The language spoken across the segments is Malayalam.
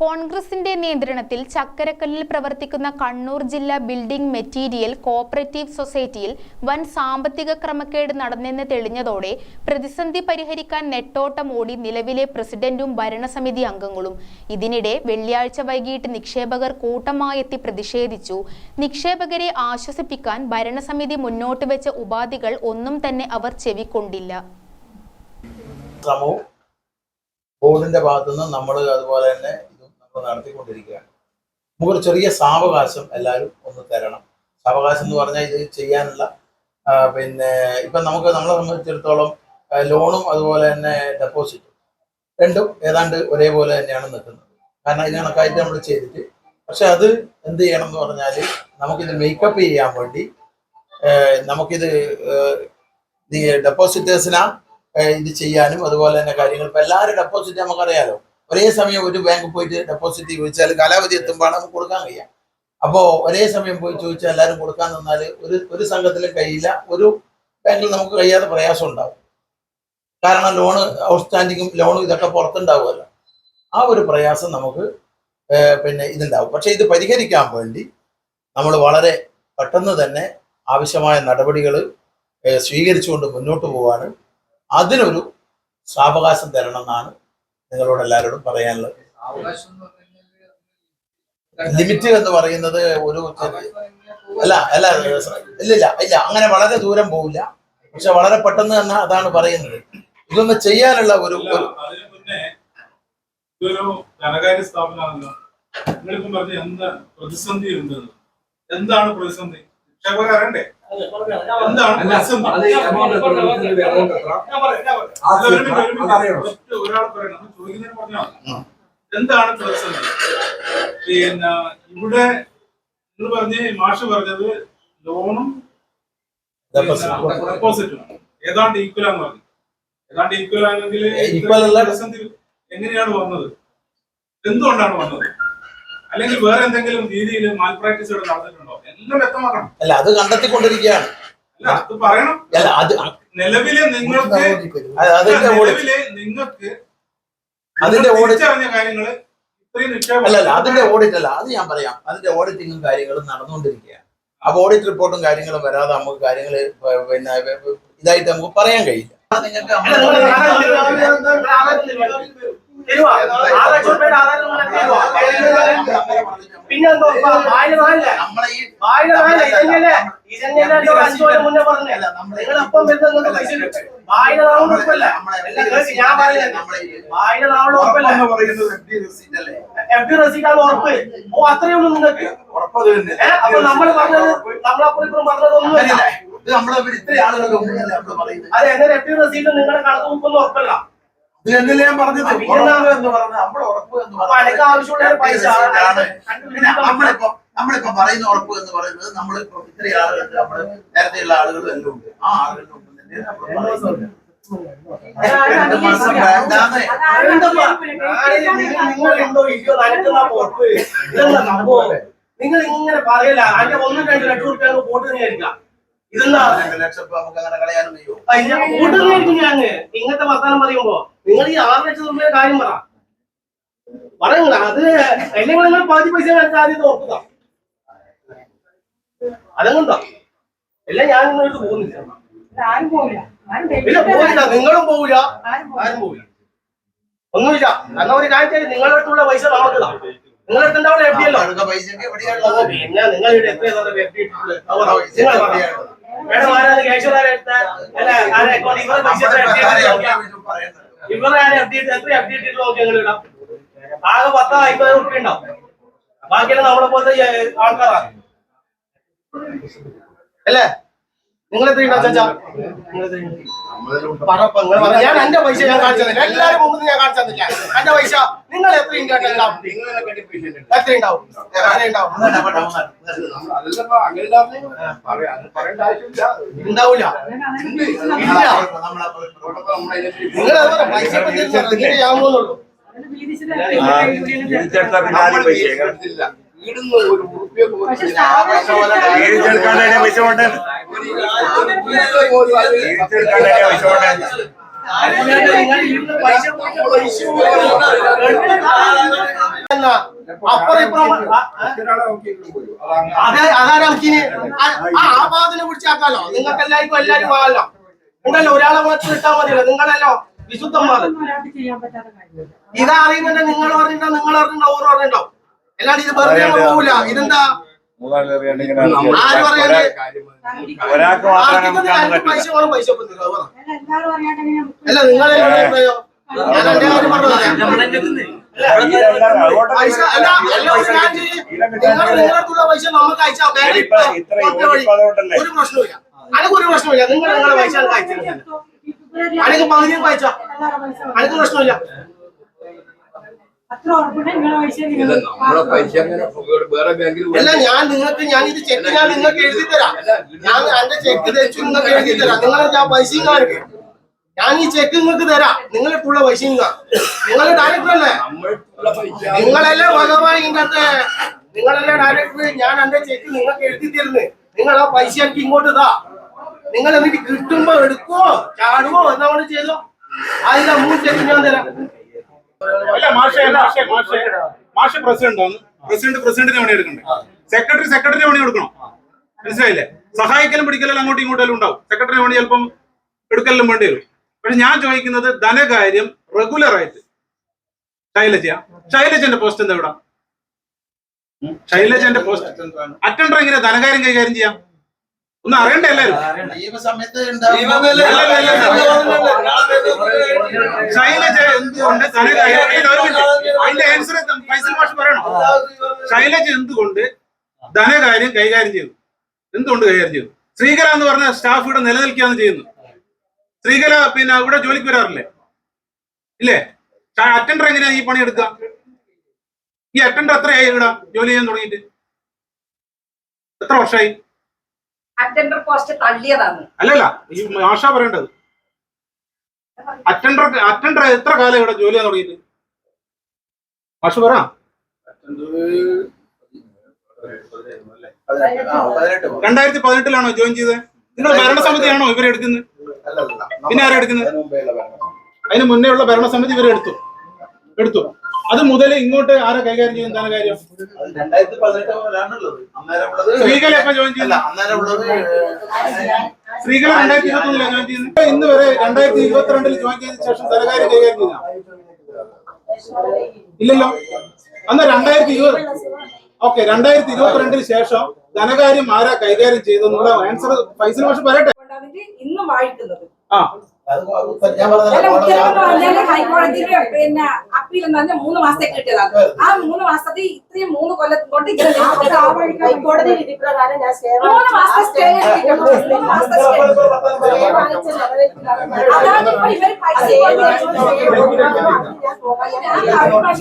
കോൺഗ്രസിന്റെ നിയന്ത്രണത്തിൽ ചക്കരക്കല്ലിൽ പ്രവർത്തിക്കുന്ന കണ്ണൂർ ജില്ലാ ബിൽഡിംഗ് മെറ്റീരിയൽ കോപ്പറേറ്റീവ് സൊസൈറ്റിയിൽ വൻ സാമ്പത്തിക ക്രമക്കേട് നടന്നെന്ന് തെളിഞ്ഞതോടെ പ്രതിസന്ധി പരിഹരിക്കാൻ നെട്ടോട്ടം ഓടി നിലവിലെ പ്രസിഡന്റും ഭരണസമിതി അംഗങ്ങളും. ഇതിനിടെ വെള്ളിയാഴ്ച വൈകിട്ട് നിക്ഷേപകർ കൂട്ടമായെത്തി പ്രതിഷേധിച്ചു. നിക്ഷേപകരെ ആശ്വസിപ്പിക്കാൻ ഭരണസമിതി മുന്നോട്ട് വെച്ച ഉപാധികൾ ഒന്നും തന്നെ അവർ ചെവിക്കൊണ്ടില്ല. ബോർഡിന്റെ ഭാഗത്തുനിന്ന് നമ്മൾ അതുപോലെ തന്നെ ഇതും നമ്മൾ നടത്തിക്കൊണ്ടിരിക്കുകയാണ്. നമുക്കൊരു ചെറിയ സാവകാശം എല്ലാവരും ഒന്ന് തരണം. സാവകാശം എന്ന് പറഞ്ഞാൽ ഇത് ചെയ്യാനുള്ള പിന്നെ ഇപ്പം നമുക്ക് നമ്മളെ സംബന്ധിച്ചിടത്തോളം ലോണും അതുപോലെ തന്നെ ഡെപ്പോസിറ്റും രണ്ടും ഏതാണ്ട് ഒരേപോലെ തന്നെയാണ് നിൽക്കുന്നത്. കാരണം ഇതിന് കണക്കായിട്ട് നമ്മൾ ചെയ്തിട്ട് പക്ഷെ അത് എന്ത് ചെയ്യണം എന്ന് പറഞ്ഞാൽ നമുക്കിത് മേക്കപ്പ് ചെയ്യാൻ വേണ്ടി നമുക്കിത് ഡെപ്പോസിറ്റേഴ്സിനാ ഇത് ചെയ്യാനും അതുപോലെ തന്നെ കാര്യങ്ങൾ. ഇപ്പൊ എല്ലാവരും ഡെപ്പോസിറ്റ് നമുക്കറിയാലോ? ഒരേ സമയം ഒരു ബാങ്ക് പോയിട്ട് ഡെപ്പോസിറ്റ് ചോദിച്ചാൽ കാലാവധി എത്തുമ്പോഴാണ് നമുക്ക് കൊടുക്കാൻ കഴിയാം അപ്പോൾ ഒരേ സമയം പോയി ചോദിച്ചാൽ എല്ലാവരും കൊടുക്കാൻ നിന്നാൽ ഒരു ഒരു സംഘത്തിലും കഴിയില്ല. ഒരു ബാങ്കിൽ നമുക്ക് കഴിയാതെ പ്രയാസം ഉണ്ടാവും. കാരണം ലോണ് ഔട്ട്സ്റ്റാൻഡിങ്ങും ലോണും ഇതൊക്കെ പുറത്തുണ്ടാവുമല്ലോ. ആ ഒരു പ്രയാസം നമുക്ക് പിന്നെ ഇതുണ്ടാവും. പക്ഷെ ഇത് പരിഹരിക്കാൻ വേണ്ടി നമ്മൾ വളരെ പെട്ടെന്ന് തന്നെ ആവശ്യമായ നടപടികൾ സ്വീകരിച്ചുകൊണ്ട് മുന്നോട്ട് പോവാണ്. അതിനൊരു സാവകാശം തരണം എന്നാണ് നിങ്ങളോട് എല്ലാവരോടും പറയാനുള്ളത്. ലിമിറ്റ് എന്ന് പറയുന്നത് ഒരു അല്ല അല്ല ഇല്ലില്ല ഇല്ല അങ്ങനെ വളരെ ദൂരം പോവില്ല. പക്ഷെ വളരെ പെട്ടെന്ന് തന്നെ അതാണ് പറയുന്നത്. ഇതൊന്ന് ചെയ്യാനുള്ള ഒരു ഒരു ഇതൊരു ധനകാര്യ സ്ഥാപനമാണല്ലോ. നിങ്ങളിപ്പം പറഞ്ഞ എന്താ പ്രതിസന്ധി ഉണ്ടെന്ന് എന്താണ് പ്രതിസന്ധി? നിക്ഷേപകർ അറിയണ്ടേ? എന്താണ് പ്രതിസന്ധി? ഒരാൾ പറയണം. ചോദിക്കുന്നതിന് പറഞ്ഞാൽ എന്താണ് പ്രതിസന്ധി പിന്നെ ഇവിടെ നിങ്ങൾ പറഞ്ഞ മാഷ് പറഞ്ഞത് ലോണും. ഡെപ്പോസിറ്റും ഏതാണ്ട് ഈക്വൽ ആണെന്ന് പറഞ്ഞു. ഏതാണ്ട് ഈക്വൽ ആണെങ്കിൽ. പ്രതിസന്ധി എങ്ങനെയാണ് വന്നത്? എന്തുകൊണ്ടാണ് വന്നത്? അല്ലെങ്കിൽ വേറെ എന്തെങ്കിലും രീതിയിൽ മാൽ പ്രാക്ടീസ് ഇവിടെ നടന്നിട്ടുണ്ടോ? എല്ലാം വ്യക്തമാക്കണം. അല്ല അത് കണ്ടെത്തിക്കൊണ്ടിരിക്കുകയാണ്. അല്ല അത് പറയണം. അല്ല അത് നിലവിലെ നിങ്ങൾക്ക് നിലവിൽ നിങ്ങൾക്ക് അതിന്റെ ഓഡിറ്റ് കാര്യങ്ങൾ അല്ല അല്ല അതിന്റെ ഓഡിറ്റ് അല്ല അത് ഞാൻ പറയാം അതിന്റെ ഓഡിറ്റിങ്ങും കാര്യങ്ങളും നടന്നുകൊണ്ടിരിക്കുകയാണ് അപ്പൊ ഓഡിറ്റ് റിപ്പോർട്ടും കാര്യങ്ങളും വരാതെ നമുക്ക് കാര്യങ്ങൾ പിന്നെ ഇതായിട്ട് നമുക്ക് പറയാൻ കഴിയില്ല നിങ്ങൾക്ക് പിന്നെന്തോ നമ്മളെ ഈ വരുന്നത് പൈസ. വായന ഉറപ്പല്ല? ഞാൻ പറയുന്നത് നമ്മളെ ഈ വായന നാളുകൊണ്ട് ഉറപ്പല്ല? ഉറപ്പെന്ന് പറയുന്നത് FD അല്ലേ? എഫ് ഡി റസീറ്റാണ് ഉറപ്പ്. ഓ അത്രയേ ഉള്ളൂ നിങ്ങൾക്ക്. അപ്പൊ നമ്മൾ പറഞ്ഞത് നമ്മളപ്പുറം ഇപ്പുറം അങ്ങനെയല്ല. ഇത് നമ്മളെ ഇത്ര ഇത്രയും ആളുകളുടെ. അത് എങ്ങനെ എഫ് ഡി റസീറ്റ് നിങ്ങളുടെ കണക്ക് ഉറപ്പല്ല. ഞാൻ പറഞ്ഞത്. പിന്നെ ഉറപ്പ് എന്ന് ഉറപ്പ് നമ്മളിപ്പോ നമ്മളിപ്പോ പറയുന്ന ഉറപ്പ് എന്ന് പറയുന്നത് നമ്മളിപ്പോ ഇത്ര ആളുകളുണ്ട്. നമ്മൾ നേരത്തെയുള്ള ആളുകളും എല്ലാം ഉണ്ട്. ആ ആളുകളുടെ. രണ്ട് മാസം വേണ്ടാന്ന്. നിങ്ങൾ- ഇങ്ങനെ പറയല അതിന്റെ ഒന്നും രണ്ട് ലക്ഷം റുപ്യ പോട്ട് തന്നെയായിരിക്കാം. ഇതെന്താ? രണ്ട് ലക്ഷം നമുക്ക് അങ്ങനെ കളയാനും ഇങ്ങനത്തെ വർത്താനം പറയുമ്പോ. നിങ്ങൾ ഈ ആറ് ലക്ഷം രൂപയുടെ കാര്യം പറ. പറയുന്നില്ല അത് അല്ലെങ്കിൽ നിങ്ങൾ പകുതി പൈസ എനിക്ക് ആദ്യം ഓർക്കുക അതെങ്ങോട്ടാ എല്ലാം ഞാൻ നിങ്ങളോട് പോകുന്നില്ല ആരും പോവില്ല. ആരും ഇല്ല പോയില്ല നിങ്ങളും പോവില്ല. ആരും പോവില്ല. പോവില്ല. ഒന്നുമില്ല. കാരണം ഒരു കാര്യം ചെയ്യ്, നിങ്ങളുടെ അടുത്തുള്ള പൈസ നമുക്ക് ഇടാം. നിങ്ങളുടെ അടുത്ത് ഉണ്ടാവില്ല എഫ് ഡി അല്ലോ പിന്നെ നിങ്ങൾ ഇവിടെ എത്ര എഫ് ഡി ഇട്ടിട്ടുള്ളത്. മേഡം ആരാണ്? അല്ല ആരെ? പൈസ ഇവരെ അപ്ഡേറ്റ് എത്ര ഇട്ടിട്ട് നോക്കി ഞങ്ങൾ ഇടാം. ആകെ പത്തോ അമ്പത് റുപ്യ ഉണ്ടാവും. ബാക്കിയുള്ള നമ്മളെ പോലത്തെ ആൾക്കാരാണ് അല്ലേ? നിങ്ങൾ എത്ര ഉണ്ടാവും ചാച്ചാ? നിങ്ങൾ എത്ര ഞാൻ എന്റെ പൈസ ഞാൻ കാണിച്ചതില്ല തന്നില്ല. എല്ലാരും മുമ്പ് ഞാൻ കാണിച്ചതില്ല എന്റെ പൈസ നിങ്ങൾ എത്ര ഉണ്ടാവും എത്ര ഉണ്ടാവും നിങ്ങൾ പൈസ ഞാൻ പോകുന്നുള്ളൂ ഇടുന്ന ഒരു ഉറുപ്പിയൊക്കെ പോലും പക്ഷെ ഇല്ല. ആ പൈസ പോലെ തിരിച്ചെടുക്കാണ്ട് പൈസ കൊണ്ടേ പോലും അത് തിരിച്ചെടുക്കാണ്ട് പൈസ കൊണ്ടേ അല്ലാണ്ട് നിങ്ങൾ ഇവിടുന്ന് പൈസ കൊടുത്ത് പൈസ അല്ല അപ്പുറം ഇപ്പുറം ആ, ആ, ഒരാളെ നോക്കിയിട്ടും പോലും. അത് അങ്ങനെ. അതെ അതാണ് നമുക്കിനി ആ ആ ഭാഗത്തിനെ പിടിച്ചാക്കാലോ? നിങ്ങൾക്ക് എല്ലാവർക്കും എല്ലാരും പോകാലോ ഉണ്ടല്ലോ ഒരാളെ മാത്രം ഇട്ടാ മതിയല്ലോ. നിങ്ങളല്ലോ വിശുദ്ധന്മാർ ഒരാൾക്ക് ചെയ്യാൻ പറ്റാത്ത കാര്യമില്ല. ഇതാ അറിയുന്നുണ്ടോ നിങ്ങൾ പറഞ്ഞിട്ടുണ്ടോ നിങ്ങൾ അറിഞ്ഞിട്ടുണ്ടോ? ഓർ പറഞ്ഞിട്ടോ അല്ലാണ്ട് ഇത് വെറുതെ പോവില്ല. ഇതെന്താ? ഒരാൾക്ക് ആർക്കും പൈസ പൈസ. അല്ല പറഞ്ഞതല്ലേ പൈസ നമുക്ക് അയച്ചാൽ ഒരു പ്രശ്നമില്ല അനക്ക് ഒരു പ്രശ്നമില്ല നിങ്ങൾ നിങ്ങളുടെ പൈസ അയച്ചിരുന്നില്ല അനക്ക് പകുതിയും പൈസ. അനക്ക് പ്രശ്നമില്ല അത്ര ഉറപ്പുണ്ട് നിങ്ങളെ പൈസ ഇത് നിങ്ങൾ നമ്മളെ പൈസ അങ്ങനെ വേറെ ബാങ്കിൽ അല്ല ഞാൻ നിങ്ങൾക്ക് ഞാൻ ഇത് ചെക്ക് ഞാൻ നിങ്ങൾക്ക് എഴുതി തരാം. ഞാൻ എന്റെ ചെക്ക് തെച്ചു നിങ്ങൾക്ക് എഴുതി തരാം. നിങ്ങൾ ഞാൻ പൈസയും കാണിക്കും. ഞാൻ ഈ ചെക്ക് നിങ്ങൾക്ക് തരാം. നിങ്ങളിട്ടുള്ള പൈസയും നിങ്ങൾ ഡയറക്ടർ അല്ലേ? നിങ്ങളല്ലേ ഭഗവാൻ ഇങ്ങനത്തെ നിങ്ങളല്ലേ ഡയറക്ടർ ഞാൻ എന്റെ ചെക്ക് നിങ്ങൾക്ക് എഴുതി തരുന്നത്. നിങ്ങൾ ആ പൈസ എനിക്ക് ഇങ്ങോട്ട് താ നിങ്ങൾ എന്നിട്ട് കിട്ടുമ്പോ എടുക്കുവോ ചാടുവോ എന്താ ചെയ്തോ? അതിന്റെ മൂന്ന് ചെക്ക് ഞാൻ തരാം. അല്ല മാഷേ മാഷേ മാഷേ മാഷ്. പ്രസിഡന്റ് ആണ്. പ്രസിഡന്റ് പ്രസിഡന്റിന് പണി എടുക്കണ്ടേ? സെക്രട്ടറി സെക്രട്ടറി പണി കൊടുക്കണം മനസ്സിലായില്ലേ? സഹായിക്കലും പിടിക്കലും അങ്ങോട്ടും ഇങ്ങോട്ടും ഉണ്ടാവും. സെക്രട്ടറി പണി ചിലപ്പം എടുക്കലും വേണ്ടി വരും. പക്ഷെ ഞാൻ ചോദിക്കുന്നത് ധനകാര്യം റെഗുലർ ആയിട്ട് ശൈലജ ശൈലജന്റെ പോസ്റ്റ് എന്താ ഇവിടെ? ശൈലജന്റെ പോസ്റ്റ് അറ്റൻഡർ എങ്ങനെ ധനകാര്യം കൈകാര്യം ചെയ്യാം? ഒന്ന് അറിയണ്ടേ എല്ലാരും. ശൈലജ എന്തുകൊണ്ട് ധനകാര്യം അതിന് ഒരു മിനിറ്റ്. അതിന്റെ ആൻസർ ഫൈസൽ മാഷ് പറയണം. ശൈലജ എന്തുകൊണ്ട് ധനകാര്യം കൈകാര്യം ചെയ്തു? എന്തുകൊണ്ട് കൈകാര്യം ചെയ്തു? ശ്രീകല എന്ന് പറഞ്ഞ സ്റ്റാഫ് ഇവിടെ നിലനിൽക്കുകയാണ് ചെയ്യുന്നു ശ്രീകല പിന്നെ ഇവിടെ ജോലിക്ക് വരാറില്ലേ? ഇല്ലേ? അറ്റൻഡർ എങ്ങനെയാ ഈ പണി എടുക്കുക? ഈ അറ്റൻഡർ എത്രയായി ഇവിടെ? ജോലി ചെയ്യാൻ തുടങ്ങിയിട്ട്? എത്ര വർഷമായി? അറ്റൻഡർ പോസ്റ്റ് തള്ളിയതാണ്. അല്ലല്ല ഈ ആശ പറയേണ്ടത്. അറ്റൻഡർ അറ്റൻഡർ എത്ര കാലം ഇവിടെ ജോലി ചെയ്യാൻ തുടങ്ങിയിട്ട്? മാഷ് പറ. രണ്ടായിരത്തി പതിനെട്ടിലാണോ ജോയിൻ ചെയ്തത്? നിങ്ങൾ ഭരണസമിതിയാണോ ഇവരെ എടുക്കുന്നത്? പിന്നെ ആരാ എടുക്കുന്നത്? അതിന് മുന്നേ ഉള്ള ഭരണസമിതി ഇവരെ എടുത്തു. എടുത്തു. അത് മുതൽ ഇങ്ങോട്ട് ആരെ കൈകാര്യം ചെയ്യും എന്താണ് രണ്ടായിരത്തി പതിനെട്ട് മുതലാണുള്ളത്. അന്നേരം ഉള്ളത് സ്ത്രീകളെ എപ്പോ ജോയിൻ ചെയ്യുന്ന അന്നേരം ഉള്ളത് സ്ത്രീകൾ രണ്ടായിരത്തി ഇരുപത്തി ഒന്നിലാണ് ജോയിൻ ചെയ്യുന്നത് ഇന്ന് വരെ രണ്ടായിരത്തി ഇരുപത്തിരണ്ടിൽ ജോയിൻ ചെയ്ത ശേഷം ധനകാര്യം കൈകാര്യം ചെയ്യുന്ന ഇല്ലല്ലോ. അന്ന് രണ്ടായിരത്തി ഇരുപത്. ഓക്കെ രണ്ടായിരത്തി ഇരുപത്തിരണ്ടിന് ശേഷം ധനകാര്യം ആരാ കൈകാര്യം ചെയ്തെന്നുള്ള ആൻസർ ഫൈസൽ പക്ഷെ പറയട്ടെ. ഇന്നും വായിക്കുന്നത്. ആ. ഞാൻ പറഞ്ഞ അല്ല, ഉത്തരവെന്ന് പറഞ്ഞാൽ ഹൈക്കോടതിയിൽ പിന്നെ അപ്പീൽ എന്ന് പറഞ്ഞാൽ മൂന്ന് മാസത്തേക്ക് കിട്ടിയതാണ്. ആ മൂന്ന് മാസത്തിൽ ഇത്രയും മൂന്ന് കൊല്ലം കൊണ്ട് ഇങ്ങനെ നിൽക്കുന്നത് ഹൈക്കോടതി വിധി പ്രകാരം ഞാൻ സ്റ്റേ മൂന്ന് മാസത്തെ സ്റ്റേ എടുത്തിട്ടുണ്ട്. മൂന്ന് മാസത്തെ സ്റ്റേ. അതാണ് ഇപ്പൊ ഇവർ പൈസ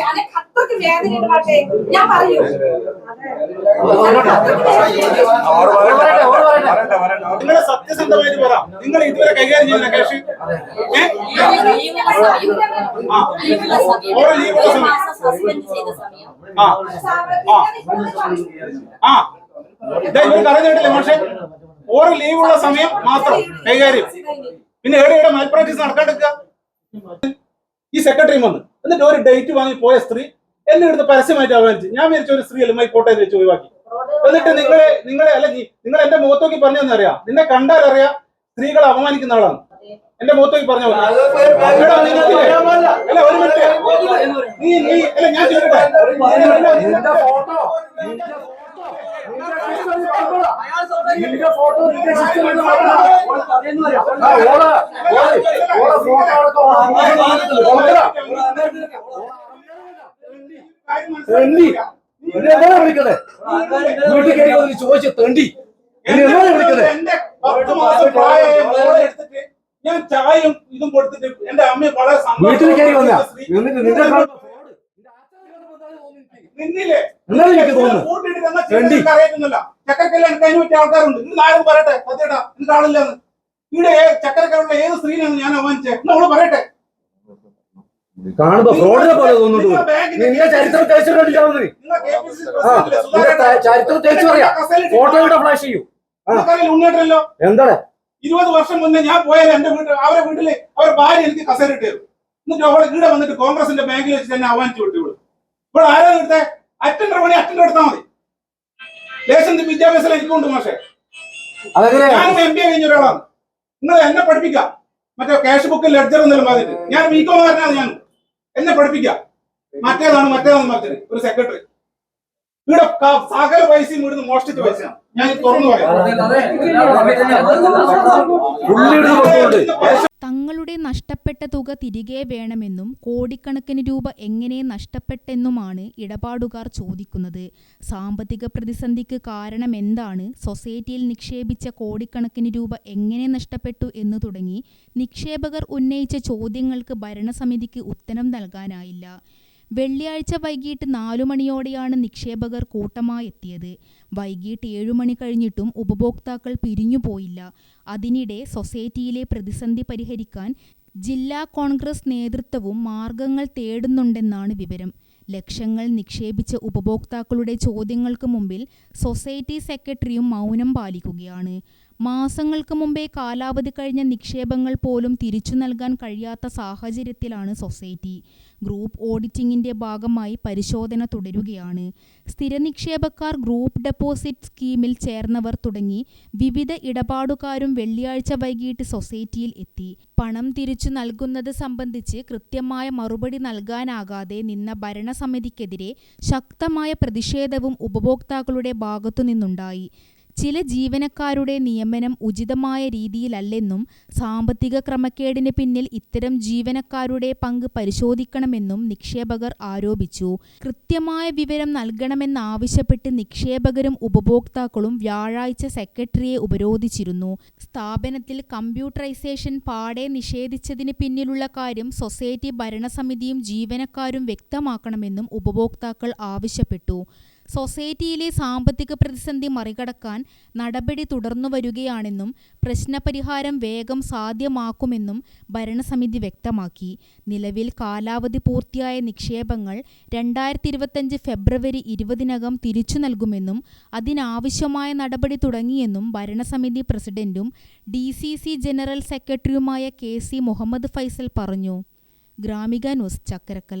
ഞാൻ അത്രയ്ക്ക് വേദനയുണ്ട് പക്ഷേ ഞാൻ പറയൂ. സത്യസന്ധമായിട്ട് പറ. നിങ്ങൾ ഇതുവരെ കൈകാര്യം ചെയ്യുന്ന? ആ ഓരോ ലീവുള്ള സമയം ആ ആ ഇതാ ഇവർ പറഞ്ഞിട്ടില്ലേ പക്ഷേ ഓരോ ലീവുള്ള സമയം മാത്രം കൈകാര്യം പിന്നെ എവിടെ മൈൽ പ്രാക്ടീസ് നടക്കാണ്ടിരിക്കുക ഈ സെക്രട്ടറി വന്ന് എന്നിട്ട് ഒരു ഡേറ്റ് വാങ്ങി പോയ സ്ത്രീ എന്നെ എടുത്ത് പരസ്യമായിട്ട് അവഗണിച്ച് ഞാൻ വിചാരിച്ച ഒരു സ്ത്രീ അല്ല കോട്ടയം വെച്ച് ഒഴിവാക്കി എന്നിട്ട് നിങ്ങളെ നിങ്ങളെ അല്ല നിങ്ങൾ എന്റെ മുഖത്തോക്കി പറഞ്ഞു അറിയാം നിന്നെ കണ്ടാലറിയാം സ്ത്രീകളെ അപമാനിക്കുന്ന ആളാണ്. എന്റെ മുഖത്തോക്കി പറഞ്ഞ നീ നീ അല്ല ഞാൻ ഫോട്ടോ. എന്ന് എന്താ വിളിക്കണേ? വീട്ടിൽ കയറി ചോദിച്ച തെണ്ടി. വിളിക്കണേ? ഞാൻ ചായയും ഇതും കൊടുത്തിട്ട് എന്റെ അമ്മ വളരെ നിന്റെ നിന്നില്ലേ? അതിന് പറ്റിയ ആൾക്കാരുണ്ട്. ഇന്ന് ആരും പറയട്ടെ? സത്യടാ എനിക്ക് ആളില്ലെന്ന്. ഇവിടെ ചക്കരക്കല്ലുള്ള ഏത് സ്ത്രീനാണ് ഞാൻ അവമാനിച്ചത് നമ്മൾ പറയട്ടെ? കാണുമ്പോ ഫ്രോഡിനെ പോലെ തോന്നുന്നു നിന്റെ ചരിത്രം തേച്ചു ചരിത്രം പറയാ. ഫ്ലാഷ് ചെയ്യൂ. ആ. ഇരുപത് വർഷം മുന്നേ ഞാൻ പോയാൽ എന്റെ വീട്ടിൽ അവരെ വീട്ടിൽ അവരെ ഭാര്യ എനിക്ക് കസേര തരും. എന്നിട്ട് അവളെ ഇവിടെ വന്നിട്ട് കോൺഗ്രസിന്റെ ബാങ്കിൽ വെച്ച് തന്നെ ആഹ്വാനിച്ചു വിട്ടു ഇവിടെ ഇവിടെ ആരാ എടുത്തേ അറ്റൻഡർ പണി അറ്റൻഡർ എടുത്താൽ മതി. ലേശം വിദ്യാഭ്യാസം എനിക്കുണ്ട് മാഷെ. ഞാനും എം ബി എ കഴിഞ്ഞ ഒരാളാണ്. നിങ്ങൾ എന്നെ പഠിപ്പിക്കാം. മറ്റേ ക്യാഷ് ബുക്ക് ലെഡ്ജർ എന്നെല്ലാം പറഞ്ഞിട്ട്. ഞാൻ ബികോമാരനാണ് ഞാൻ എന്നെ പഠിപ്പിക്കാം. മറ്റേതാണ് മറ്റേതാണ് മറ്റേ ഒരു സെക്രട്ടറി ഇവിടെ സകല പൈസയും ഇവിടുന്ന് മോഷ്ടിച്ച പൈസയാണ്. ഞാൻ തുറന്നു പറയാം. തങ്ങളുടെ നഷ്ടപ്പെട്ട തുക തിരികെ വേണമെന്നും കോടിക്കണക്കിന് രൂപ എങ്ങനെ നഷ്ടപ്പെട്ടെന്നുമാണ് ഇടപാടുകാർ ചോദിക്കുന്നത്. സാമ്പത്തിക പ്രതിസന്ധിക്ക് കാരണം എന്താണ്? സൊസൈറ്റിയിൽ നിക്ഷേപിച്ച കോടിക്കണക്കിന് രൂപ എങ്ങനെ നഷ്ടപ്പെട്ടു എന്ന് തുടങ്ങി നിക്ഷേപകർ ഉന്നയിച്ച ചോദ്യങ്ങൾക്ക് ഭരണസമിതിക്ക് ഉത്തരം നൽകാനായില്ല. വെള്ളിയാഴ്ച വൈകിട്ട് നാലു മണിയോടെയാണ് നിക്ഷേപകർ കൂട്ടമായി എത്തിയത് വൈകിട്ട് ഏഴു മണി കഴിഞ്ഞിട്ടും ഉപഭോക്താക്കൾ പിരിഞ്ഞുപോയില്ല. അതിനിടെ സൊസൈറ്റിയിലെ പ്രതിസന്ധി പരിഹരിക്കാൻ ജില്ലാ കോൺഗ്രസ് നേതൃത്വവും മാർഗങ്ങൾ തേടുന്നുണ്ടെന്നാണ് വിവരം. ലക്ഷങ്ങൾ നിക്ഷേപിച്ച ഉപഭോക്താക്കളുടെ ചോദ്യങ്ങൾക്ക് മുമ്പിൽ സൊസൈറ്റി സെക്രട്ടറിയും മൗനം പാലിക്കുകയാണ്. മാസങ്ങൾക്ക് മുമ്പേ കാലാവധി കഴിഞ്ഞ നിക്ഷേപങ്ങൾ പോലും തിരിച്ചു നൽകാൻ കഴിയാത്ത സാഹചര്യത്തിലാണ് സൊസൈറ്റി. ഗ്രൂപ്പ് ഓഡിറ്റിംഗിന്റെ ഭാഗമായി പരിശോധന തുടരുകയാണ്. സ്ഥിര നിക്ഷേപക്കാർ ഗ്രൂപ്പ് ഡെപ്പോസിറ്റ് സ്കീമിൽ ചേർന്നവർ തുടങ്ങി വിവിധ ഇടപാടുകാരും വെള്ളിയാഴ്ച വൈകിട്ട് സൊസൈറ്റിയിൽ എത്തി. പണം തിരിച്ചു നൽകുന്നത് സംബന്ധിച്ച് കൃത്യമായ മറുപടി നൽകാനാകാതെ നിന്ന ഭരണസമിതിക്കെതിരെ ശക്തമായ പ്രതിഷേധവും ഉപഭോക്താക്കളുടെ ഭാഗത്തുനിന്നുണ്ടായി. ചില ജീവനക്കാരുടെ നിയമനം ഉചിതമായ രീതിയിലല്ലെന്നും സാമ്പത്തിക ക്രമക്കേടിന് പിന്നിൽ ഇത്തരം ജീവനക്കാരുടെ പങ്ക് പരിശോധിക്കണമെന്നും നിക്ഷേപകർ ആരോപിച്ചു. കൃത്യമായ വിവരം നൽകണമെന്നാവശ്യപ്പെട്ട് നിക്ഷേപകരും ഉപഭോക്താക്കളും വ്യാഴാഴ്ച സെക്രട്ടറിയെ ഉപരോധിച്ചിരുന്നു. സ്ഥാപനത്തിൽ കമ്പ്യൂട്ടറൈസേഷൻ പാടെ നിഷേധിച്ചതിന് പിന്നിലുള്ള കാര്യം സൊസൈറ്റി ഭരണസമിതിയും ജീവനക്കാരും വ്യക്തമാക്കണമെന്നും ഉപഭോക്താക്കൾ ആവശ്യപ്പെട്ടു. സൊസൈറ്റിയിലെ സാമ്പത്തിക പ്രതിസന്ധി മറികടക്കാൻ നടപടി തുടർന്നു വരികയാണെന്നും പ്രശ്നപരിഹാരം വേഗം സാധ്യമാക്കുമെന്നും ഭരണസമിതി വ്യക്തമാക്കി. നിലവിൽ കാലാവധി പൂർത്തിയായ നിക്ഷേപങ്ങൾ രണ്ടായിരത്തി ഇരുപത്തഞ്ച് ഫെബ്രുവരി ഇരുപതിനകം തിരിച്ചു നൽകുമെന്നും അതിനാവശ്യമായ നടപടി തുടങ്ങിയെന്നും ഭരണസമിതി പ്രസിഡന്റും ഡി സി സി ജനറൽ സെക്രട്ടറിയുമായ കെ സി മുഹമ്മദ് ഫൈസൽ പറഞ്ഞു. Gramika news Chakkarakkal